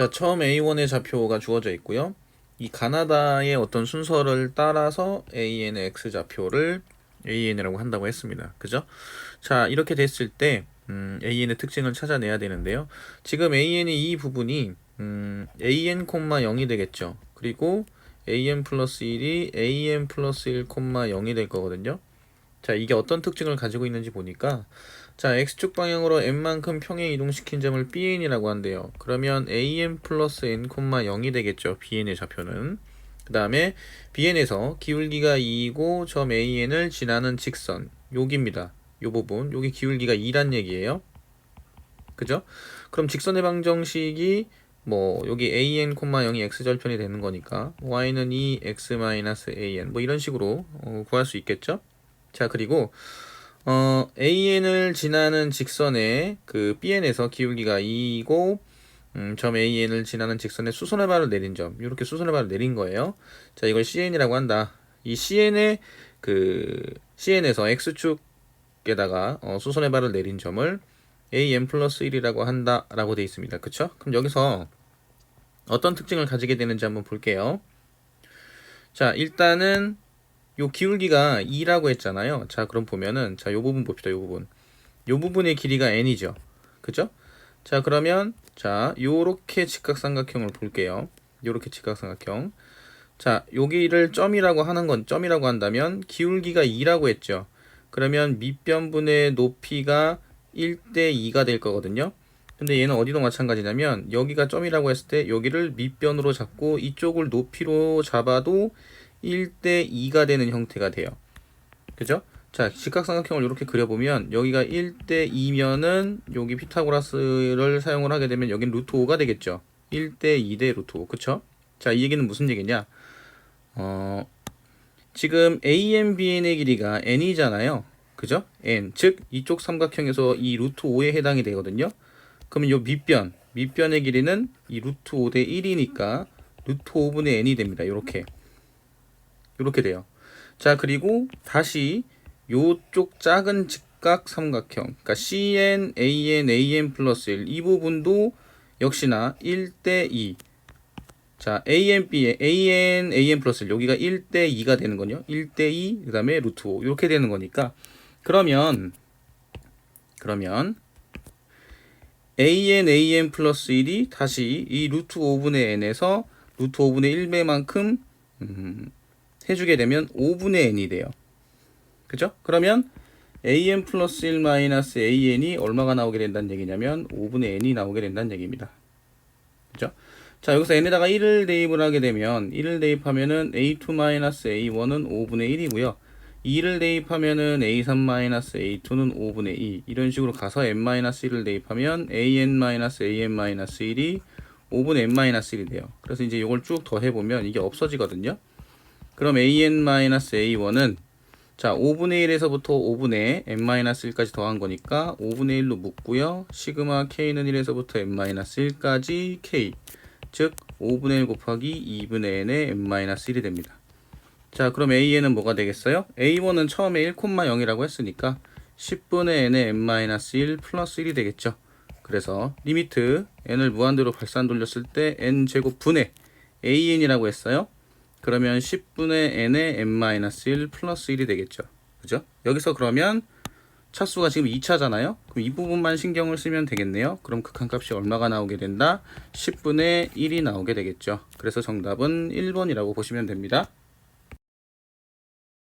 자, 처음 A1의 좌표가 주어져 있고요. 이 가나다의 어떤 순서를 따라서 AN의 X 좌표를 AN이라고 한다고 했습니다. 그죠? 자, 이렇게 됐을 때 음, AN의 특징을 찾아내야 되는데요. 지금 AN이 이 부분이 음, AN, 0이 되겠죠. 그리고 AN 플러스 1이 AN 플러스 1, 0이 될 거거든요. 자, 이게 어떤 특징을 가지고 있는지 보니까 자, x축 방향으로 n만큼 평행 이동시킨 점을 bn이라고 한대요. 그러면 an 플러스 n, 0이 되겠죠. bn의 좌표는. 그 다음에 bn에서 기울기가 2이고 점 an을 지나는 직선 여기입니다. 요 부분 여기 기울기가 2란 얘기예요. 그죠? 그럼 직선의 방정식이 뭐 여기 an, 0이 x절편이 되는 거니까 y는 2 x an 뭐 이런 식으로 어, 구할 수 있겠죠? 자 그리고 어, AN을 지나는 직선에 그 BN에서 기울기가 2고 음, 점 AN을 지나는 직선에 수선의 발을 내린 점 이렇게 수선의 발을 내린 거예요. 자 이걸 CN이라고 한다. 이 CN의 그 CN에서 X축에다가 어, 수선의 발을 내린 점을 AN 플러스 1이라고 한다라고 되어 있습니다. 그쵸? 그럼 여기서 어떤 특징을 가지게 되는지 한번 볼게요. 자 일단은 요 기울기가 2라고 했잖아요. 자, 그럼 보면은 자, 요 부분 봅시다. 요 부분. 요 부분의 길이가 n이죠. 그죠? 자, 그러면 자, 요렇게 직각삼각형을 볼게요. 요렇게 직각삼각형. 자, 여기를 점이라고 하는 건 점이라고 한다면 기울기가 2라고 했죠. 그러면 밑변분의 높이가 1대 2가 될 거거든요. 근데 얘는 어디도 마찬가지냐면 여기가 점이라고 했을 때 여기를 밑변으로 잡고 이쪽을 높이로 잡아도 1대 2가 되는 형태가 돼요. 그죠? 자, 직각삼각형을 이렇게 그려보면 여기가 1대 2면은 여기 피타고라스를 사용을 하게 되면 여긴 루트 5가 되겠죠. 1대 2대 루트 5. 그쵸? 자, 이 얘기는 무슨 얘기냐? 어, 지금 AN, BN의 길이가 n이잖아요. 그죠? n. 즉, 이쪽 삼각형에서 이 루트 5에 해당이 되거든요. 그러면 요 밑변, 밑변의 길이는 이 루트 5대 1이니까 루트 5분의 n이 됩니다. 이렇게. 이렇게 돼요. 자, 그리고 다시 요쪽 작은 직각 삼각형, 그러니까 CN, AN, AN 플러스 1, 이 부분도 역시나 1대 2. 자, AN, B, AN, AN 플러스 1, 여기가 1대 2가 되는 거요. 1대 2, 그 다음에 루트 5. 이렇게 되는 거니까. 그러면, 그러면, AN, AN 플러스 1이 다시 이 루트 5분의 n에서 루트 5분의 1배만큼, 음, 해주게 되면 5분의 n이 돼요. 그죠? 그러면 an 플러스 1 마이너스 an이 얼마가 나오게 된다는 얘기냐면 5분의 n이 나오게 된다는 얘기입니다. 그죠? 자, 여기서 n에다가 1을 대입을 하게 되면 1을 대입하면은 a2 마이너스 a1은 5분의 1이고요. 2를 대입하면은 a3 마이너스 a2는 5분의 2 이런 식으로 가서 n 마이너스 1을 대입하면 an 마이너스 an 마이너스 1이 5분의 n 마이너스 1이 돼요. 그래서 이제 이걸 쭉 더해보면 이게 없어지거든요. 그럼 an-a1은 자 5분의 1에서부터 5분의 n-1까지 더한 거니까 5분의 1로 묶고요. 시그마 k는 1에서부터 n-1까지 k 즉 5분의 1 곱하기 2분의 n의 n-1이 됩니다. 자 그럼 an은 뭐가 되겠어요? a1은 처음에 1,0이라고 했으니까 10분의 n의 n-1 플러스 1이 되겠죠. 그래서 리미트 n을 무한대로 발산 돌렸을 때 n제곱 분의 an이라고 했어요. 그러면 10분의 n의 n-1 플러스 1이 되겠죠. 그죠? 여기서 그러면 차수가 지금 2차잖아요. 그럼 이 부분만 신경을 쓰면 되겠네요. 그럼 극한값이 얼마가 나오게 된다? 10분의 1이 나오게 되겠죠. 그래서 정답은 1번이라고 보시면 됩니다.